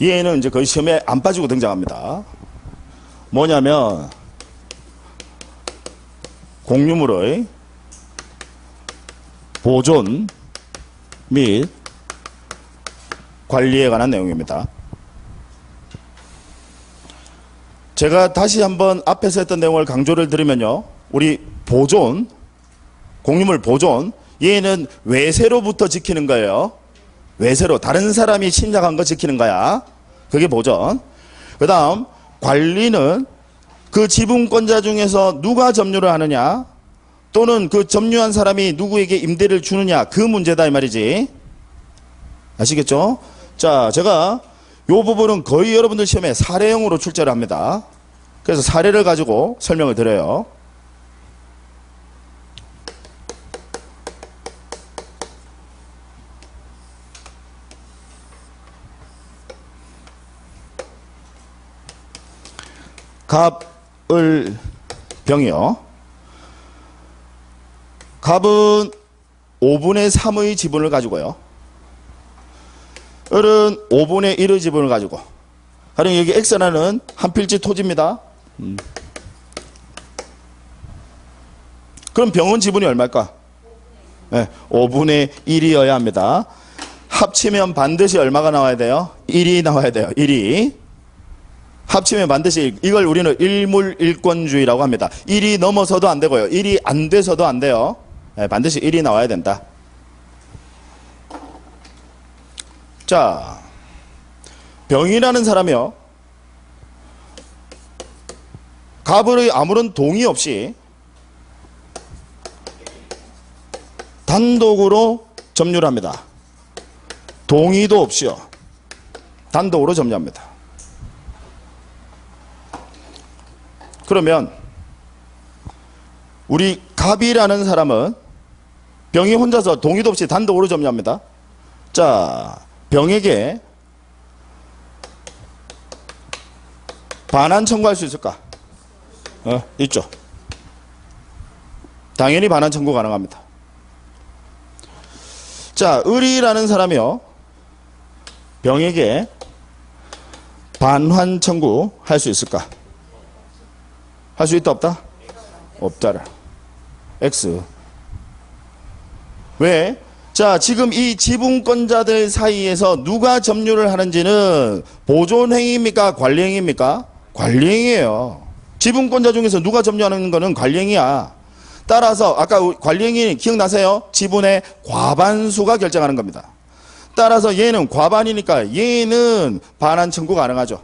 얘는 이제 거의 시험에 안 빠지고 등장합니다. 뭐냐면 공유물의 보존 및 관리에 관한 내용입니다. 제가 다시 한번 앞에서 했던 내용을 강조를 드리면요. 우리 보존, 공유물 보존, 얘는 외세로부터 지키는 거예요. 외세로, 다른 사람이 침략한 거 지키는 거야. 그게 보존. 그 다음, 관리는 그 지분권자 중에서 누가 점유를 하느냐, 또는 그 점유한 사람이 누구에게 임대를 주느냐, 그 문제다, 이 말이지. 아시겠죠? 자, 제가 요 부분은 거의 여러분들 시험에 사례형으로 출제를 합니다. 그래서 사례를 가지고 설명을 드려요. 갑을 병이요. 갑은 5분의 3의 지분을 가지고요. 을은 5분의 1의 지분을 가지고 가령 여기 X라는 한 필지 토지입니다. 음. 그럼 병원 지분이 얼마일까? 네, 5분의 1이어야 합니다. 합치면 반드시 얼마가 나와야 돼요? 1이 나와야 돼요. 1이. 합치면 반드시 이걸 우리는 일물일권주의라고 합니다. 1이 넘어서도 안 되고요. 1이 안 돼서도 안 돼요. 네, 반드시 1이 나와야 된다. 자, 병이라는 사람이요. 갑을의 아무런 동의 없이 단독으로 점유를 합니다. 동의도 없이요. 단독으로 점유합니다. 그러면 우리 갑이라는 사람은 병이 혼자서 동의도 없이 단독으로 점유합니다. 자, 병에게 반환 청구할 수 있을까? 어, 있죠. 당연히 반환 청구 가능합니다. 자, 을이라는 사람이요. 병에게 반환 청구 할 수 있을까? 할 수 있다 없다? 없다라. X. 왜? 자, 지금 이 지분권자들 사이에서 누가 점유를 하는지는 보존행위입니까? 관리행위입니까? 관리행위예요. 지분권자 중에서 누가 점유하는 거는 관리행위야. 따라서 아까 관리행위 기억나세요? 지분의 과반수가 결정하는 겁니다. 따라서 얘는 과반이니까 얘는 반환 청구 가능하죠.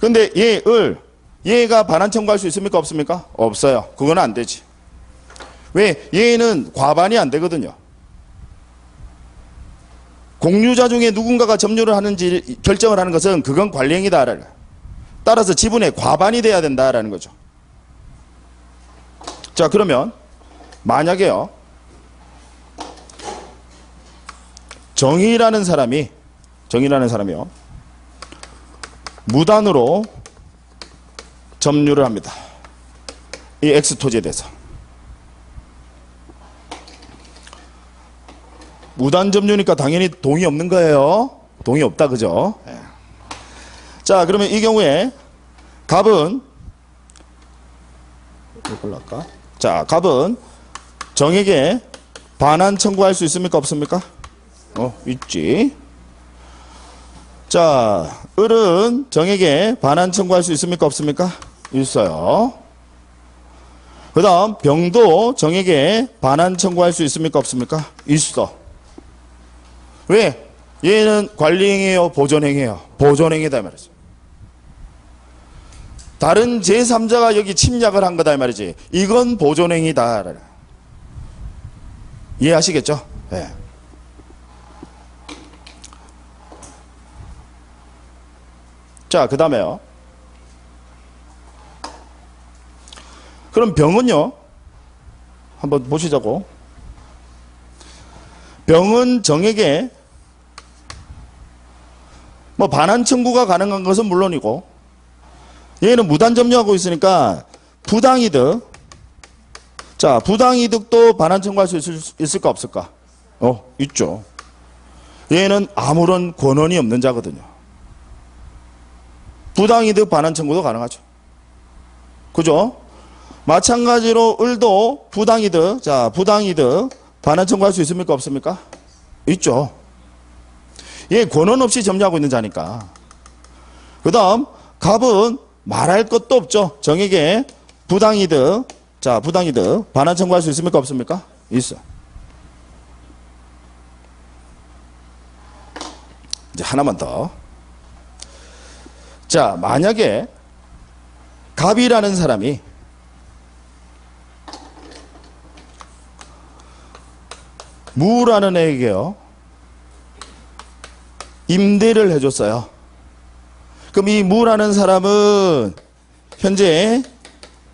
근데 얘을 얘가 반환 청구할 수 있습니까? 없습니까? 없어요. 그건 안 되지. 왜? 얘는 과반이 안 되거든요. 공유자 중에 누군가가 점유를 하는지 결정을 하는 것은 그건 관리행위다. 따라서 지분의 과반이 돼야 된다라는 거죠. 자, 그러면 만약에요. 정의라는 사람이 정의라는 사람이요. 무단으로 점유를 합니다. 이 X 토지에 대해서. 무단 점유니까 당연히 동의 없는 거예요. 동의 없다 그죠? 예. 자, 그러면 이 경우에 갑은 이걸로 할까? 자, 갑은 정에게 반환 청구할 수 있습니까? 없습니까? 어, 있지. 자, 을은 정에게 반환 청구할 수 있습니까? 없습니까? 있어요. 그 다음, 병도 정에게 반환 청구할 수 있습니까? 없습니까? 있어. 왜? 얘는 관리행위예요? 보존행위예요? 보존행위다 말이죠. 다른 제3자가 여기 침략을 한 거다 이 말이지. 이건 보존행위다. 이해하시겠죠? 예. 자, 그 다음에요. 그럼 병은요? 한번 보시자고. 병은 정에게 뭐 반환 청구가 가능한 것은 물론이고 얘는 무단 점유하고 있으니까 부당이득 자 부당이득도 반환 청구할 수 있을, 있을까 없을까? 어 있죠. 얘는 아무런 권한이 없는 자거든요. 부당이득 반환 청구도 가능하죠. 그죠? 마찬가지로 을도 부당이득, 자, 부당이득 반환 청구할 수 있습니까? 없습니까? 있죠. 얘 권한 없이 점유하고 있는 자니까. 그 다음, 갑은 말할 것도 없죠. 정에게 부당이득, 자, 부당이득 반환 청구할 수 있습니까? 없습니까? 있어. 이제 하나만 더. 자, 만약에 갑이라는 사람이 무라는 애에게요. 임대를 해줬어요. 그럼 이 무라는 사람은 현재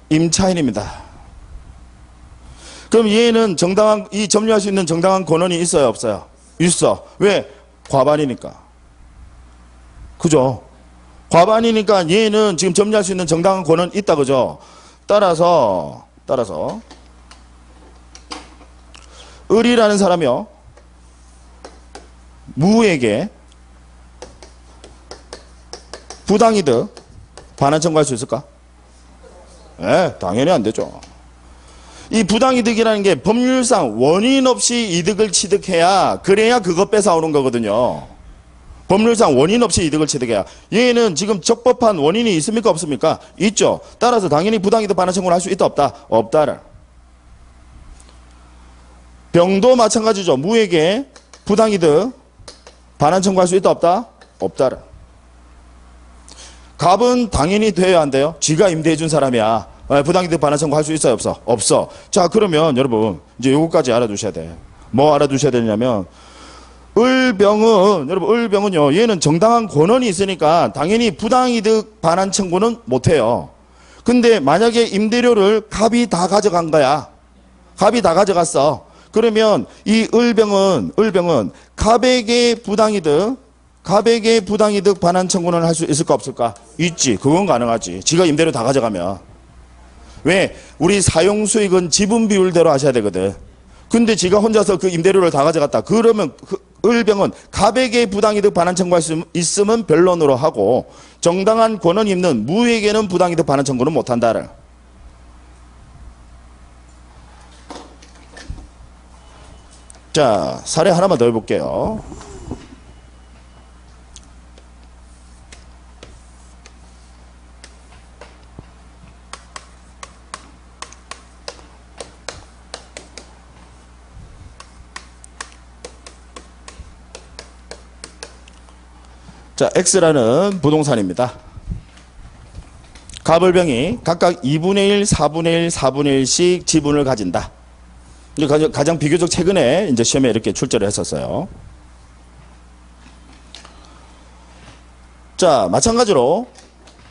임차인입니다. 그럼 얘는 정당한, 이 점유할 수 있는 정당한 권한이 있어요? 없어요? 있어. 왜? 과반이니까. 그죠? 과반이니까 얘는 지금 점유할 수 있는 정당한 권한 있다, 그죠? 따라서, 따라서, 을이라는 사람이요. 무에게 부당이득 반환 청구할 수 있을까? 예, 당연히 안 되죠. 이 부당이득이라는 게 법률상 원인 없이 이득을 취득해야 그래야 그것 뺏어오는 거거든요. 법률상 원인 없이 이득을 취득해야 얘는 지금 적법한 원인이 있습니까 없습니까? 있죠. 따라서 당연히 부당이득 반환 청구를 할 수 있다 없다? 없다를. 병도 마찬가지죠. 무에게 부당이득 반환 청구할 수 있다 없다? 없다를. 갑은 당연히 돼야 안 돼요. 쥐가 임대해 준 사람이야. 에, 부당이득 반환 청구할 수 있어요 없어? 없어. 자 그러면 여러분 이제 요거까지 알아두셔야 돼. 뭐 알아두셔야 되냐면 을병은 여러분 을병은요 얘는 정당한 권한이 있으니까 당연히 부당이득 반환 청구는 못해요. 근데 만약에 임대료를 갑이 다 가져간 거야. 갑이 다 가져갔어. 그러면 이 을병은 을병은 갑에게 부당이득 갑에게 부당이득 반환 청구는 할 수 있을까 없을까? 있지. 그건 가능하지. 지가 임대료 다 가져가면. 왜? 우리 사용 수익은 지분 비율대로 하셔야 되거든. 근데 지가 혼자서 그 임대료를 다 가져갔다. 그러면 그 을병은 갑에게 부당이득 반환 청구할 수 있으면 변론으로 하고 정당한 권한이 있는 무에게는 부당이득 반환 청구는 못한다를. 자, 사례 하나만 더 해볼게요. 자, X라는 부동산입니다. 가불병이 각각 2분의 1, 4분의 1, 4분의 1씩 지분을 가진다. 가장, 가장 비교적 최근에 이제 시험에 이렇게 출제를 했었어요. 자, 마찬가지로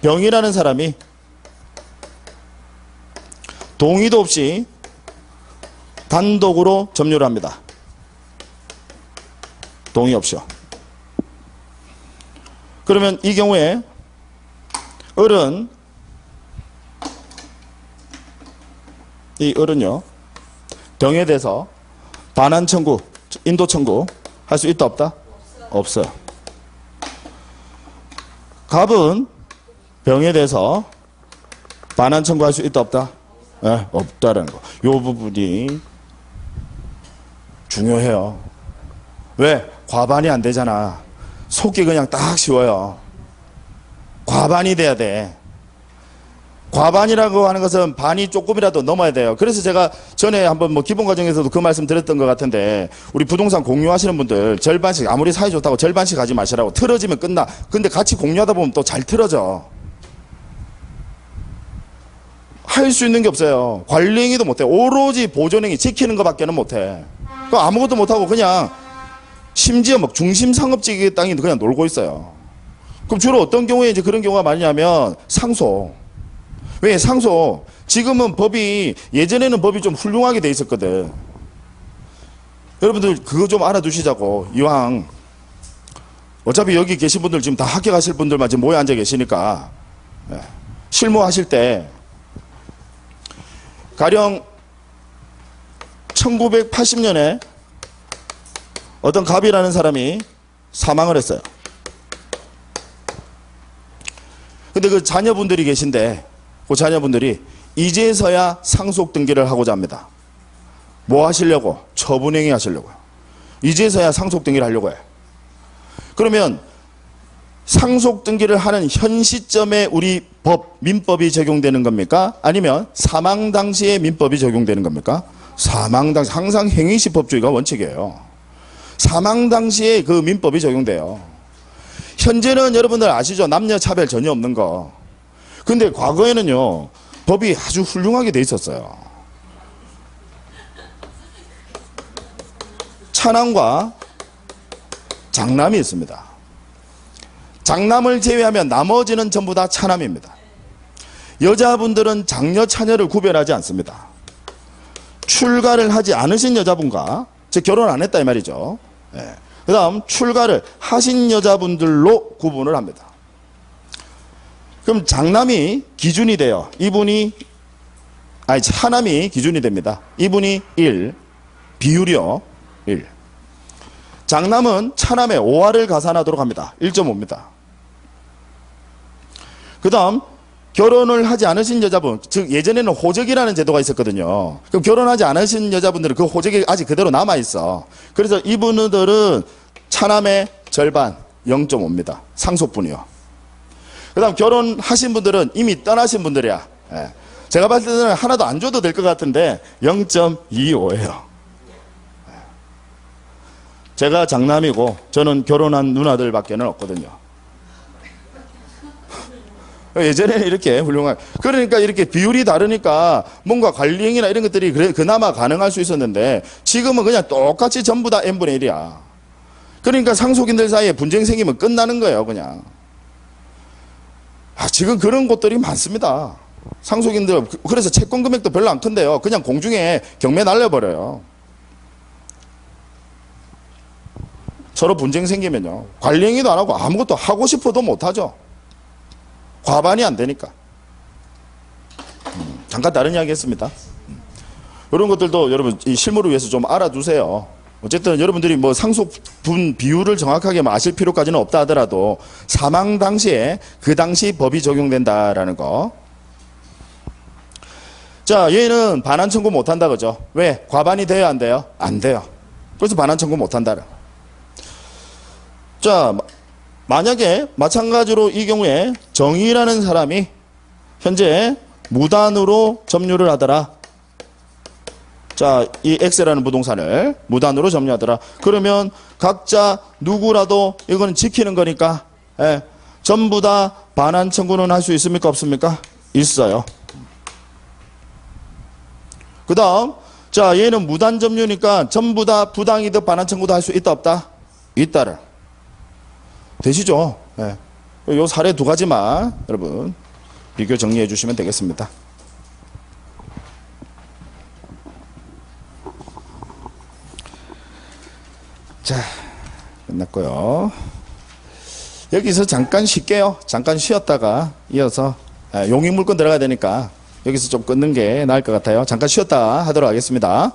병이라는 사람이 동의도 없이 단독으로 점유를 합니다. 동의 없이요. 그러면 이 경우에 을은 이 을은요 병에 대해서 반환 청구, 인도 청구 할 수 있다 없다? 없어요. 갑은 병에 대해서 반환 청구할 수 있다 없다? 예, 없다라는 거. 요 부분이 중요해요. 왜? 과반이 안 되잖아. 속기 그냥 딱 쉬워요. 과반이 돼야 돼. 과반이라고 하는 것은 반이 조금이라도 넘어야 돼요. 그래서 제가 전에 한번 뭐 기본 과정에서도 그 말씀 드렸던 것 같은데 우리 부동산 공유하시는 분들 절반씩 아무리 사이 좋다고 절반씩 하지 마시라고 틀어지면 끝나. 근데 같이 공유하다 보면 또 잘 틀어져. 할 수 있는 게 없어요. 관리행위도 못해. 오로지 보존행위 지키는 것밖에는 못해. 그 아무것도 못하고 그냥 심지어 막 중심 상업지기 땅이 그냥 놀고 있어요. 그럼 주로 어떤 경우에 이제 그런 경우가 많냐면 상소. 왜 상소? 지금은 법이 예전에는 법이 좀 훌륭하게 돼 있었거든. 여러분들 그거 좀 알아두시자고 이왕 어차피 여기 계신 분들 지금 다 합격하실 분들만 지금 모여 앉아 계시니까 예. 실무하실 때 가령 1980년에 어떤 갑이라는 사람이 사망을 했어요. 근데 그 자녀분들이 계신데 그 자녀분들이 이제서야 상속 등기를 하고자 합니다. 뭐 하시려고? 처분행위 하시려고요. 이제서야 상속 등기를 하려고 해요. 그러면 상속 등기를 하는 현 시점에 우리 법, 민법이 적용되는 겁니까? 아니면 사망 당시에 민법이 적용되는 겁니까? 사망 당시, 항상 행위시 법주의가 원칙이에요. 사망 당시에 그 민법이 적용돼요. 현재는 여러분들 아시죠? 남녀 차별 전혀 없는 거. 근데 과거에는요, 법이 아주 훌륭하게 돼 있었어요. 차남과 장남이 있습니다. 장남을 제외하면 나머지는 전부 다 차남입니다. 여자분들은 장녀 차녀를 구별하지 않습니다. 출가를 하지 않으신 여자분과 즉 결혼 안 했다 이 말이죠. 그 다음 출가를 하신 여자분들로 구분을 합니다. 그럼 장남이 기준이 돼요. 이분이 아니 차남이 기준이 됩니다. 이분이 1 비율이요. 1 장남은 차남의 5화를 가산하도록 합니다. 1.5입니다. 그 다음 결혼을 하지 않으신 여자분, 즉 예전에는 호적이라는 제도가 있었거든요. 그럼 결혼하지 않으신 여자분들은 그 호적이 아직 그대로 남아 있어. 그래서 이분들은 차남의 절반 0.5입니다. 상속분이요. 그 다음 결혼하신 분들은 이미 떠나신 분들이야. 예. 제가 봤을 때는 하나도 안 줘도 될 것 같은데 0.25예요. 제가 장남이고 저는 결혼한 누나들밖에는 없거든요. 예전에는 이렇게 훌륭한 그러니까 이렇게 비율이 다르니까 뭔가 관리행위나 이런 것들이 그나마 가능할 수 있었는데 지금은 그냥 똑같이 전부 다 n분의 1이야. 그러니까 상속인들 사이에 분쟁 생기면 끝나는 거예요, 그냥. 아, 지금 그런 곳들이 많습니다. 상속인들 그래서 채권 금액도 별로 안 큰데요. 그냥 공중에 경매 날려버려요. 서로 분쟁 생기면요. 관리행위도 안 하고 아무것도 하고 싶어도 못하죠. 과반이 안 되니까. 음, 잠깐 다른 이야기 했습니다. 음. 이런 것들도 여러분 이 실무를 위해서 좀 알아두세요. 어쨌든 여러분들이 뭐 상속분 비율을 정확하게 뭐 아실 필요까지는 없다 하더라도 사망 당시에 그 당시 법이 적용된다라는 거. 자, 얘는 반환 청구 못 한다 그죠? 왜? 과반이 돼요, 안 돼요? 안 돼요. 그래서 반환 청구 못 한다. 자, 마- 만약에 마찬가지로 이 경우에 정의라는 사람이 현재 무단으로 점유를 하더라. 자, 이 X라는 부동산을 무단으로 점유하더라. 그러면 각자 누구라도 이거는 지키는 거니까, 예, 전부 다 반환 청구는 할 수 있습니까? 없습니까? 있어요. 그 다음, 자, 얘는 무단 점유니까 전부 다 부당이득 반환 청구도 할 수 있다, 없다? 있다를. 되시죠? 예. 요 사례 두 가지만 여러분 비교 정리해 주시면 되겠습니다. 자, 끝났고요. 여기서 잠깐 쉴게요. 잠깐 쉬었다가 이어서 아, 용익 물건 들어가야 되니까 여기서 좀 끊는 게 나을 것 같아요. 잠깐 쉬었다 하도록 하겠습니다.